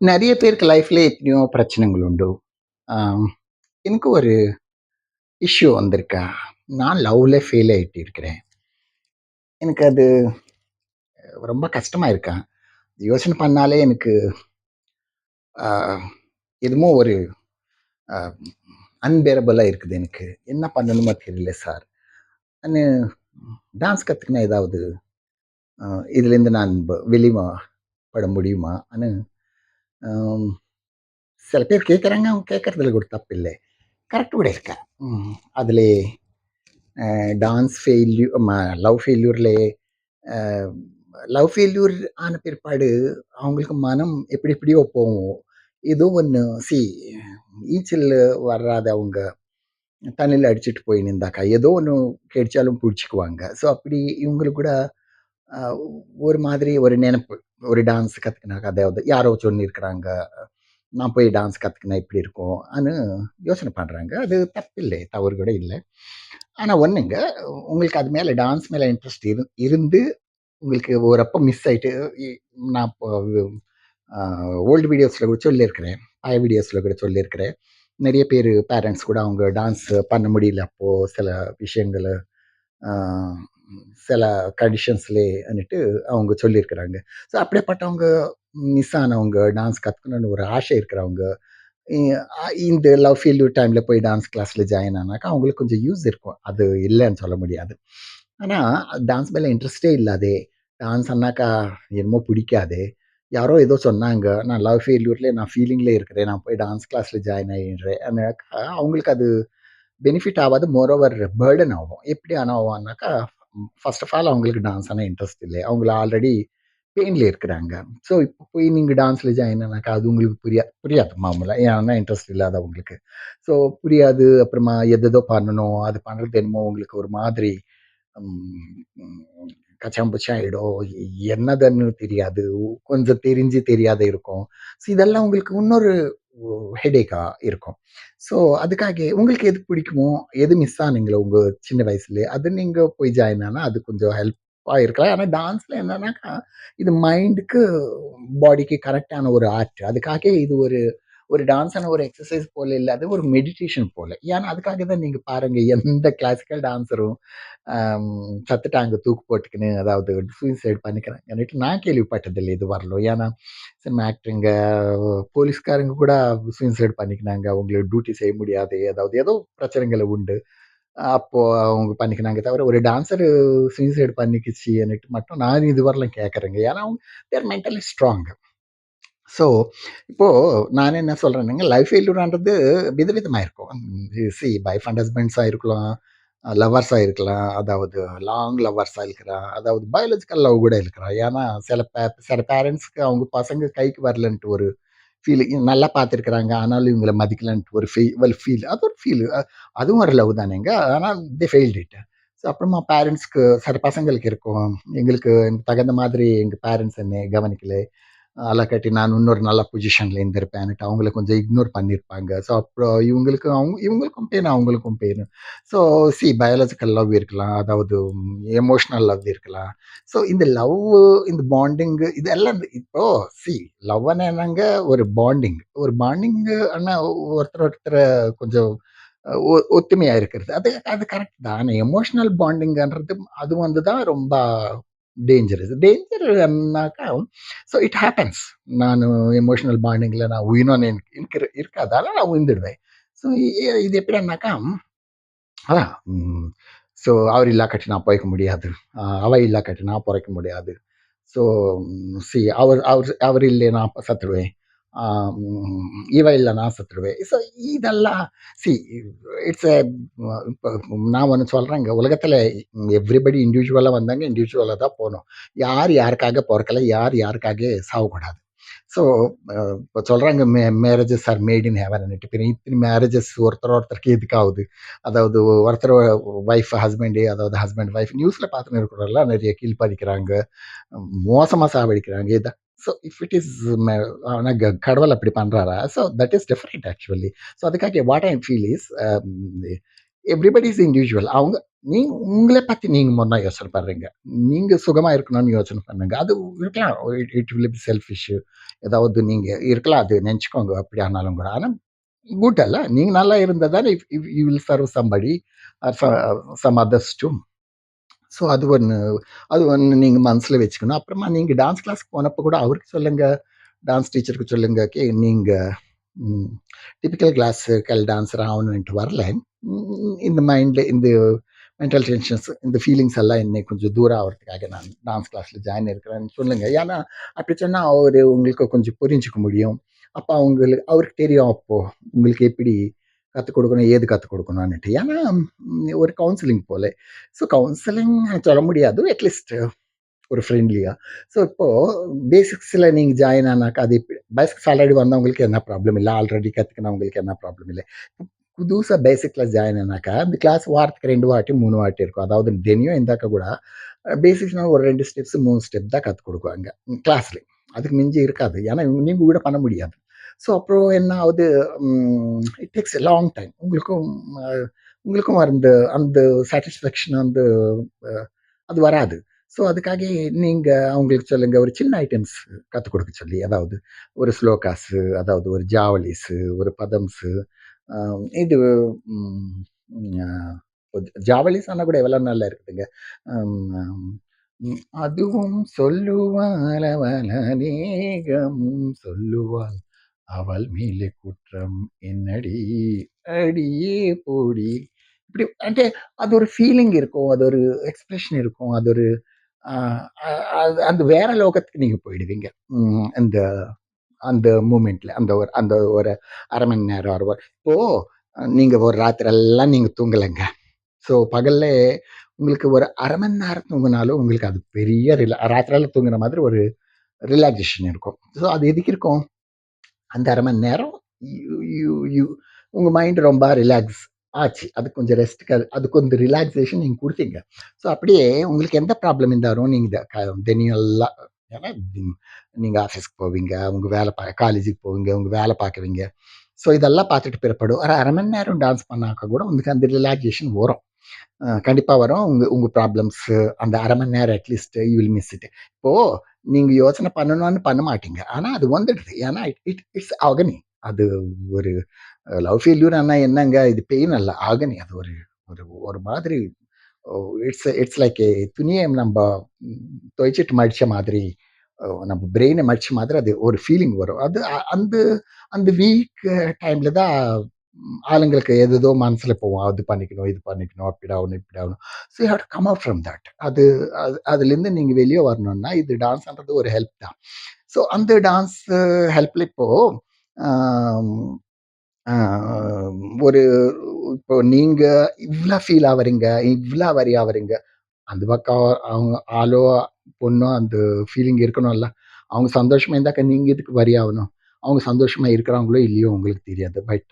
நிறைய பேருக்கு லைஃப்ல எத்தனையோ பிரச்சனைகள் உண்டு. எனக்கு ஒரு இஷ்யூ வந்திருக்கா. நான் லவ்ல ஃபெயில் ஆகிட்டு இருக்கிறேன். எனக்கு அது ரொம்ப கஷ்டமாக இருக்கா. யோசனை பண்ணாலே எனக்கு எதுவும் ஒரு அன்பேரபிளாக இருக்குது எனக்கு. என்ன பண்ணணுமோ தெரியல சார். நான் டான்ஸ் கற்றுக்கினா ஏதாவது இதுலேருந்து நான் ப பட முடியுமா? ஆனால் சில பேர் கேட்குறாங்க, அவங்க கேட்குறதுல கூட இல்லை கரெக்ட் கூட இருக்கா. அதில் டான்ஸ் ஃபெயில்யூ ம லவ் ஃபெயில்யூரில் லவ் ஃபெயில்யூர் ஆன பிற்பாடு அவங்களுக்கு மனம் எப்படி எப்படியோ போகும். ஏதோ ஒன்று சி ஈச்சலில் வராத அவங்க தண்ணியில் அடிச்சுட்டு போய் இருந்தாக்கா ஏதோ ஒன்று கிடைச்சாலும் பிடிச்சிக்குவாங்க ஸோ அப்படி இவங்களுக்கு கூட ஒரு மாதிரி ஒரு நினைப்பு ஒரு டான்ஸ் கத்துக்கினாக்கா, அதாவது யாரோ சொல்லியிருக்கிறாங்க. நான் போய் டான்ஸ் கற்றுக்கினா எப்படி இருக்கும்? அனு யோசனை பண்ணுறாங்க அது தப்பில்லை. தவறு கூட இல்லை ஆனால் ஒன்றுங்க உங்களுக்கு அது மேலே டான்ஸ் மேலே இன்ட்ரெஸ்ட் இரு இருந்து உங்களுக்கு ஒரு அப்போ மிஸ் ஆகிட்டு நான் இப்போ ஓல்டு வீடியோஸில் கூட சொல்லியிருக்கிறேன். பழைய வீடியோஸில் கூட சொல்லியிருக்கிறேன். நிறைய பேர் பேரண்ட்ஸ் கூட அவங்க டான்ஸ் பண்ண முடியல அப்போது சில விஷயங்களை சில கண்டிஷன்ஸ்லே அன்னுட்டு அவங்க சொல்லியிருக்கிறாங்க. ஸோ அப்படியேப்பட்டவங்க மிஸ் ஆனவங்க, டான்ஸ் கற்றுக்கணும்னு ஒரு ஆசை இருக்கிறவங்க, இந்த லவ் ஃபீல்டு டைமில் போய் டான்ஸ் கிளாஸில் ஜாயின் ஆனாக்கா, அவங்களுக்கு கொஞ்சம் யூஸ் இருக்கும். அது இல்லைன்னு சொல்ல முடியாது. ஆனால் டான்ஸ் மேலே இன்ட்ரெஸ்ட்டே இல்லாதே, டான்ஸ் ஆனாக்கா என்னமோ பிடிக்காதே, யாரோ ஏதோ சொன்னாங்க. நான் லவ் ஃபெயில்யூர்லேயே நான் ஃபீலிங்லேயே இருக்கிறேன். நான் போய் டான்ஸ் கிளாஸில் ஜாயின் ஆகிடுறேன் அவங்களுக்கு அது பெனிஃபிட் ஆகாது மோரோவர் பேர்டன் ஆகும். எப்படி ஆனால் ஆகும்னாக்கா, ஃபர்ஸ்ட் ஆஃப் ஆல் அவங்களுக்கு டான்ஸ் ஆனால் இன்ட்ரெஸ்ட் இல்லை அவங்கள ஆல்ரெடி பெயின்ல இருக்கிறாங்க. ஸோ இப்போ போய் நீங்கள் டான்ஸ்ல ஜாயின் ஆனாக்கா, அது உங்களுக்கு புரியா புரியாது மாமூலா. ஏன்னா இன்ட்ரெஸ்ட் இல்லாதவங்களுக்கு. ஸோ புரியாது. அப்புறமா எதோ பண்ணணும். அது பண்ணுறது என்னமோ உங்களுக்கு ஒரு மாதிரி ம், ஆகிடும் கச்சாம்புச்சா என்னதுன்னு தெரியாது. கொஞ்சம் தெரிஞ்சு தெரியாத இருக்கும். ஸோ இதெல்லாம் உங்களுக்கு இன்னொரு ஹெடேக்காக இருக்கும். ஸோ அதுக்காக உங்களுக்கு எது பிடிக்குமோ, எது மிஸ் ஆனீங்களோ உங்கள் சின்ன வயசுல, அது நீங்கள் போய் ஜாயின் ஆனால் அது கொஞ்சம் ஹெல்ப்பாக இருக்கலாம். ஆனால் டான்ஸில் என்னன்னாக்கா, இது மைண்டுக்கு, பாடிக்கு கரெக்டான ஒரு ஆர்ட். அதுக்காக இது ஒரு ஒரு டான்ஸான ஒரு எக்ஸசைஸ் போல இல்லாத ஒரு மெடிடேஷன் போல. ஏன்னா அதுக்காக தான் நீங்க பாருங்க எந்த கிளாசிக்கல் டான்ஸரும் அம் சத்துட்டாங்க தூக்கு போட்டுக்கின்னு, அதாவது சூசைட் பண்ணிக்கிறாங்கன்னுட்டு நான் கேள்விப்பட்டதில்லை இது வரலும் ஏன்னா சினிமா ஆக்டருங்க, போலீஸ்காரங்க கூட சூசைட் பண்ணிக்கினாங்க. அவங்களுக்கு டியூட்டி செய்ய முடியாது. அதாவது ஏதோ பிரச்சனைகளை உண்டு. அப்போது அவங்க பண்ணிக்கினாங்க தவிர, ஒரு டான்ஸர் சூசைட் பண்ணிக்கிச்சுன்னுட்டு மட்டும் நான் இது வரலாம் கேட்குறேங்க ஏன்னா அவங்க தேர் மென்டலி ஸ்ட்ராங். ஸோ இப்போது நான் என்ன சொல்கிறேனுங்க லைஃப் ஃபெயில்யூர்ன்றது விதவிதமாக இருக்கும். சி பை ஃபண்ட் ஹஸ்பண்ட்ஸாக இருக்கலாம். லவ்வர்ஸாக இருக்கலாம். அதாவது லாங் லவ்வர்ஸாக இருக்கிறான் அதாவது பயாலஜிக்கல் லவ் கூட இருக்கிறான் ஏன்னா சில பே சில பேரண்ட்ஸ்க்கு அவங்க பசங்க கைக்கு வரலன்ட்டு ஒரு ஃபீல் நல்லா பார்த்துருக்குறாங்க. ஆனாலும் இவங்கள மதிக்கலன்ட்டு ஒரு ஃபீல் வெல் ஃபீல் அது ஒரு ஃபீல். அதுவும் ஒரு லவ் தானேங்க. ஆனால் தே ஃபெயில்ட் இட். ஸோ அப்புறமா பேரண்ட்ஸ்க்கு சில பசங்களுக்கு இருக்கும். எங்களுக்கு தகுந்த மாதிரி எங்கள் பேரண்ட்ஸ் என்ன கவனிக்கலை அலாக்காட்டி நான் இன்னொரு நல்ல பொசிஷன்ல இருந்திருப்பேன்ட்டு அவங்கள கொஞ்சம் இக்னோர் பண்ணியிருப்பாங்க. ஸோ அப்புறம் இவங்களுக்கு அவங்க இவங்களுக்கும் பெயின், அவங்களுக்கும் pain. So see biological love இருக்கலாம். அதாவது எமோஷ்னல் லவ் இருக்கலாம். ஸோ இந்த லவ்வு, இந்த பாண்டிங்கு இதெல்லாம் இப்போ சி லவ்னு என்னங்க ஒரு பாண்டிங். ஒரு பாண்டிங்கு ஆனால் ஒருத்தர் ஒருத்தர் கொஞ்சம் ஒ இருக்கிறது. அது அது கரெக்ட் தான். ஆனா எமோஷ்னல் பாண்டிங்ன்றது அது வந்து தான் ரொம்ப டேஞ்சரஸ். டேஞ்சர் என்னாக்கா ஸோ இட் ஹேப்பன்ஸ். நானு எமோஷனல் பாண்டிங்ல நான் உயிரோன்னு எனக்கு எனக்கு இருக்காது. ஆனா நான் உயர்ந்துடுவேன். ஸோ இது எப்படின்னாக்கா, அதான் ம் ஸோ அவர் இல்லாக்காட்டி நான் பொழைக்க முடியாது. அ அவ இல்லாக்காட்டி நான் பொழைக்க முடியாது. ஸோ சி அவர் அவர் அவர் இல்லையே நான் செத்துடுவேன். ஆ ம் இவ இல்ல நான் செத்துடுவேன். ஸோ இதெல்லாம் சி இட்ஸ் எ இப்போ நான் ஒன்று சொல்றேங்க. உலகத்தில் எவ்ரிபடி இண்டிவிஜுவலாக வந்தாங்க, இண்டிவிஜுவலாக தான் போகணும் யார் யாருக்காக பொறக்கல, யார் யாருக்காக சாகக்கூடாது ஸோ இப்போ சொல்கிறாங்க சொல்றாங்க may marriages are made in ஹெவன்னுட்டு. பின்ன இத்தனை மேரேஜஸ் ஒருத்தர் ஒருத்தருக்கு எதுக்கு அதாவது ஒருத்தர் ஒய்ஃப் ஹஸ்பண்ட் அதாவது ஹஸ்பண்ட் ஒய்ஃப் நியூஸில் பார்த்துன்னு இருக்கிறோம்ல நிறைய கில் பண்ணிக்கிறாங்க. மோசமா சாவடிக்கிறாங்க. இத ஸோ இஃப் இட் இஸ் மெ க கடவுள் அப்படி பண்ணுறாரா so that is different actually. So அதுக்காக what I feel is everybody is individual. அவங்க நீ உங்களை பற்றி நீங்கள் முன்னா யோசனை பண்ணுறீங்க நீங்கள் சுகமாக இருக்கணும்னு யோசனை பண்ணுங்க. அது இருக்கலாம். It will be selfish. ஏதாவது நீங்கள் இருக்கலாம். அது நினச்சிக்கோங்க அப்படி ஆனாலும் கூட. ஆனால் குட் அல்ல. நீங்கள் நல்லா இருந்தால் தானே if if you will serve somebody some others too. So அது ஒன்று அது ஒன்று நீங்கள் மனசில் வச்சுக்கணும். அப்புறமா நீங்கள் டான்ஸ் கிளாஸ்க்கு போனப்போ கூட அவருக்கு சொல்லுங்கள் டான்ஸ் டீச்சருக்கு சொல்லுங்க. கே நீங்கள் டிபிக்கல் கல் டான்ஸர் ஆகணுன்ட்டு வரல. இந்த மைண்டில் இந்த மென்டல் டென்ஷன்ஸ் இந்த ஃபீலிங்ஸ் எல்லாம் என்னை கொஞ்சம் தூரம் ஆகிறதுக்காக நான் டான்ஸ் கிளாஸில் ஜாயின் இருக்கிறேன்னு சொல்லுங்கள் ஏன்னா, அப்படி சொன்னால் அவர் உங்களுக்கு கொஞ்சம் புரிஞ்சுக்க முடியும். அப்போ அவங்களுக்கு அவருக்கு தெரியும் அப்போது உங்களுக்கு எப்படி கற்றுக் கொடுக்கணும், ஏது கற்றுக் கொடுக்கணும்னுட்டு. ஏன்னா, ஒரு கவுன்சிலிங் போல. ஸோ கவுன்சிலிங் சொல்ல முடியாது. அட்லீஸ்ட் ஒரு ஃப்ரெண்ட்லியாக ஸோ இப்போது பேசிக்ஸில் நீங்கள் ஜாயின் ஆனாக்கா அது பேசிக்ஸ் ஆல்ரெடி வந்தவங்களுக்கு என்ன ப்ராப்ளம் இல்லை ஆல்ரெடி கற்றுக்கினவங்களுக்கு என்ன ப்ராப்ளம் இல்லை புதுசாக பேசிக் கிளாஸ் ஜாயின் ஆனாக்கா, அந்த கிளாஸ் வாரத்துக்கு ரெண்டு வாட்டி, மூணு வாட்டி இருக்கும். அதாவது தினம் இருந்தாக்க கூட பேசிக்ஸ்னால் ஒரு ரெண்டு ஸ்டெப்ஸ், மூணு ஸ்டெப் தான் கற்றுக் கொடுக்குவாங்க. கிளாஸ்ல. அதுக்கு மிஞ்சி இருக்காது. ஏன்னா நீங்கள் கூட பண்ண முடியாது. ஸோ அப்புறம் என்ன ஆகுது, it takes a long time. உங்களுக்கும் உங்களுக்கும் அந்த அந்த சாட்டிஸ்ஃபேக்ஷன் வந்து அது வராது. ஸோ அதுக்காக நீங்கள் அவங்களுக்கு சொல்லுங்கள் ஒரு சின்ன ஐட்டம்ஸ் கற்றுக் கொடுக்க சொல்லி. அதாவது ஒரு ஸ்லோகாஸு, அதாவது ஒரு ஜாவலிஸு ஒரு பதம்ஸு, இது ஜாவலிஸ் ஆனால் கூட எவ்வளோ நல்லா இருக்குதுங்க. அதுவும் சொல்லுவாள் அவள் அநேகம் சொல்லுவாள். அவள் மேலே குற்றம் என்னடி அடியே போடி. இப்படி అంటే அது ஒரு ஃபீலிங் இருக்கும். அது ஒரு எக்ஸ்பிரஷன் இருக்கும். அது ஒரு அது அந்த வேற லோகத்துக்கு நீங்கள் போயிடுவீங்க. அந்த அந்த மூமெண்ட்டில் அந்த ஒரு அந்த ஒரு அரை மணி நேரம், ஒரு இப்போது நீங்கள் ஒரு ராத்திரெல்லாம் நீங்கள் தூங்கலைங்க ஸோ பகல்ல உங்களுக்கு ஒரு அரை மணி நேரம் தூங்குனாலும் உங்களுக்கு அது பெரிய ரிலா ராத்திரால தூங்குற மாதிரி ஒரு ரிலாக்ஸேஷன் இருக்கும். ஸோ அது எதுக்கு இருக்கும்? அந்த அரை மணி நேரம் யூ யூ யூ உங்க ரொம்ப ரிலாக்ஸ் ஆச்சு. அது கொஞ்சம் ரெஸ்ட்டுக்கு அது கொஞ்சம் ரிலாக்ஸேஷன் நீங்கள் கொடுத்தீங்க ஸோ அப்படியே உங்களுக்கு எந்த ப்ராப்ளம் இருந்தாலும் நீங்கள் த க எல்லாம் ஏன்னா நீங்கள் ஆஃபீஸ்க்கு போவீங்க, உங்கள் வேலை பா காலேஜுக்கு போவீங்க, உங்கள் வேலை பார்க்குறீங்க. ஸோ இதெல்லாம் பார்த்துட்டு பிறப்படும் ஒரு அரை மணி நேரம் டான்ஸ் பண்ணாக்கா கூட உங்களுக்கு அந்த ரிலாக்ஸேஷன் வரும். கண்டிப்பாக வரும். உங்கள் உங்கள் ப்ராப்ளம்ஸ் அந்த அரை மணி நேரம் at least you will miss it. இப்போ நீங்கள் யோசனை பண்ணணும்னு பண்ண மாட்டீங்க. ஆனால் அது வந்துடுது. ஏன்னா இட் இட் இட்ஸ் ஆகனி. அது ஒரு லவ் ஃபெயில்யூர் ஆனால் என்னங்க இது பெயின் அல்ல. ஆகனி. அது ஒரு ஒரு ஒரு மாதிரி இட்ஸ் இட்ஸ் லைக் எ துணியை நம்ம துவைச்சிட்டு மடித்த மாதிரி நம்ம பிரெயினை மடித்த மாதிரி அது ஒரு ஃபீலிங் வரும். அது அந்த அந்த வீக் டைமில் தான் ஆளுங்களுக்கு ஏதேதோ மனசில் போவோம் அது பண்ணிக்கணும், இது பண்ணிக்கணும், அப்படி ஆகணும், இப்படி ஆகணும். So how to come out from that. அது அது அதுலேருந்து நீங்கள் வெளியே வரணும்னா, இது டான்ஸ்ன்றது ஒரு ஹெல்ப் தான். ஸோ அந்த டான்ஸ் ஹெல்ப்ல uh, இப்போ ஒரு இப்போ நீங்கள் இவ்வளோ ஃபீல் ஆவறீங்க, இவ்வளோ வரி ஆவறீங்க. அந்த பக்கம் அவங்க ஆளோ, பொண்ணோ அந்த ஃபீலிங் இருக்கணும்ல. அவங்க சந்தோஷமா இருந்தாக்க நீங்கள் இதுக்கு வரி ஆகணும் அவங்க சந்தோஷமா இருக்கிறாங்களோ, இல்லையோ உங்களுக்கு தெரியாது. But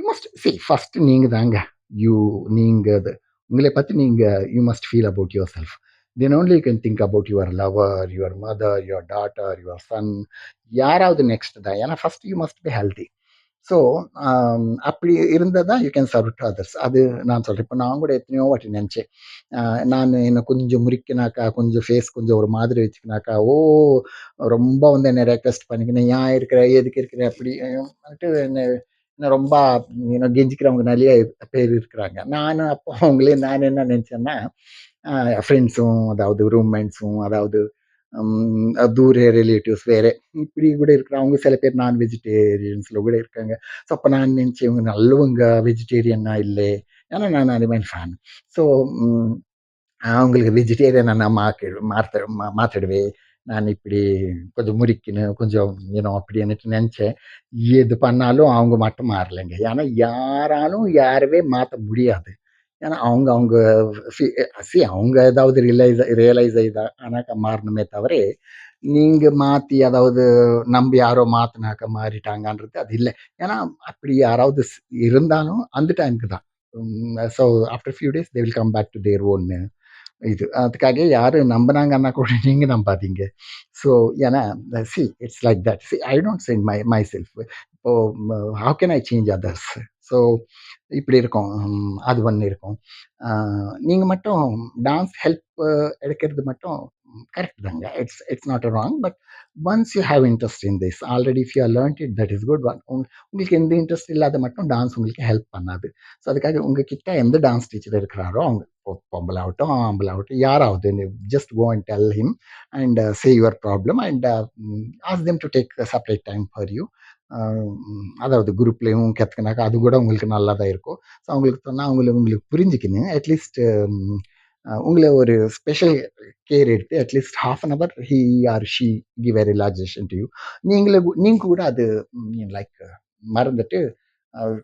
you must see first நீங்கள் தாங்க. யூ நீங்கள் அது உங்களை பற்றி நீங்கள் you must feel about yourself. Then only you can think about your lover, your mother, your daughter, your son யாராவது நெக்ஸ்ட் தான். ஏன்னா first you must be healthy. So அப்படி இருந்தால் தான் you can serve to others அது நான் சொல்கிறேன் இப்போ நான் கூட எத்தனையோ வாட்டி நினச்சேன் நான் என்னை கொஞ்சம் முறிக்கினாக்கா கொஞ்சம் ஃபேஸ் கொஞ்சம் ஒரு மாதிரி வச்சுக்கினாக்கா ஓ ரொம்ப வந்து என்னை ரெக்வெஸ்ட் பண்ணிக்கினேன் ஏன் இருக்கிற எதுக்கு இருக்கிற அப்படி வந்துட்டு என்ன ரொம்ப இன்னும் கெஞ்சிக்கிறவங்க நிறைய பேர் இருக்கிறாங்க. நான் அப்போ அவங்களே நான் என்ன நினச்சேன்னா ஃப்ரெண்ட்ஸும் அதாவது ரூம்மேட்ஸும் அதாவது தூர ரிலேட்டிவ்ஸ் வேறு இப்படி கூட இருக்கிறவங்க சில பேர் நான் வெஜிடேரியன்ஸில் கூட இருக்காங்க. ஸோ அப்போ நான் நினச்சேன் இவங்க நல்லவங்க வெஜிடேரியனா இல்லை? ஏன்னா நான் அனிமன் ஃபேன் ஸோ அவங்களுக்கு வெஜிடேரியனாக நான் மாற்றி மாற்ற மா- மாற்றிடுவேன் நான் இப்படி கொஞ்சம் முறிக்கணும் கொஞ்சம் ஏனோ அப்படி நினச்சேன். எது பண்ணாலும் அவங்க மட்டும் மாறலைங்க. ஏன்னா யாராலும் யாரவே மாற்ற முடியாது. ஏன்னா அவங்க அவங்க சி அவங்க ஏதாவது ரியலைஸ் ரியலைஸ் ஆகிதா ஆனாக்கா மாறணுமே தவிர நீங்கள் மாற்றி அதாவது நம்பி யாரோ மாற்றினாக்க மாறிட்டாங்கன்றது அது இல்லை. ஏன்னா அப்படி யாராவது இருந்தாலும் அந்த டைமுக்கு தான். So after few days they will come back to their ஒன்று இது. அதுக்காக யாரும் நம்பினாங்கன்னா கூட நீங்கள் நம்பாதீங்க ஸோ ஏன்னா see it's like that see I don't sent my myself இப்போ how can I change others so இப்படி இருக்கும். அது ஒன்று இருக்கும். நீங்கள் மட்டும் டான்ஸ் ஹெல்ப் எடுக்கிறது மட்டும் correct it's it's it's not but but once you have interest in this already if you learnt it that is good one உங்களுக்கு எந்த இன்ட்ரெஸ்ட் இல்லாத மட்டும் டான்ஸ் உங்களுக்கு ஹெல்ப் பண்ணாது. ஸோ அதுக்காக உங்ககிட்ட எந்த டான்ஸ் டீச்சர் இருக்கிறாரோ அவங்க பொம்பளை ஆகட்டும் ஆம்பளை ஆகட்டும் யாராவது just go and tell him and say your problem and ask them to take separate time for you அதாவது குரூப்லேயும் கற்றுக்கினாக்கா அது கூட உங்களுக்கு நல்லா தான் இருக்கும். ஸோ அவங்களுக்கு சொன்னால் அவங்கள உங்களுக்கு புரிஞ்சுக்கின்னு அட்லீஸ்ட் உங்களை ஒரு ஸ்பெஷல் கேர் எடுத்து at least half an hour he or she give a relaxation to you நீங்களே கூ- கூட அது லைக் மறந்துட்டு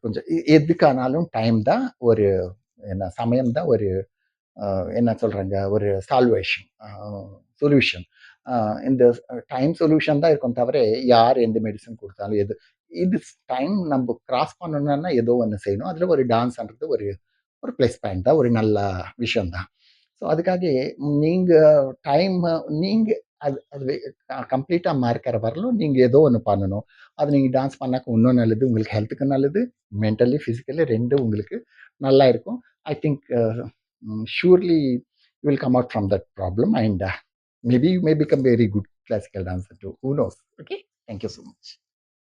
கொஞ்சம் எதுக்கானாலும் டைம் தான் ஒரு என்ன சமயம் தான் ஒரு என்ன சொல்கிறாங்க ஒரு சால்வேஷன் சொல்யூஷன் இந்த டைம் சொல்யூஷன் தான் இருக்கும் தவிர யார் எந்த மெடிசன் கொடுத்தாலும் எது இது டைம் நம்ம கிராஸ் பண்ணணும்னா ஏதோ ஒன்று செய்யணும். அதில் ஒரு டான்ஸ்ன்றது ஒரு ஒரு ப்ளஸ் பாயிண்ட் தான் ஒரு நல்ல விஷயம் தான். ஸோ அதுக்காக நீங்கள் டைம் நீங்கள் அது அது கம்ப்ளீட்டாக மறக்கிற வரலும் நீங்கள் ஏதோ ஒன்று பண்ணணும். அது நீங்கள் டான்ஸ் பண்ணாக்க இன்னும் நல்லது உங்களுக்கு ஹெல்த்துக்கு நல்லது மென்டலி ஃபிசிக்கலி ரெண்டும் உங்களுக்கு நல்லா இருக்கும். I think surely you will come out from that problem and maybe you may become very good classical dancer too who knows okay thank you so much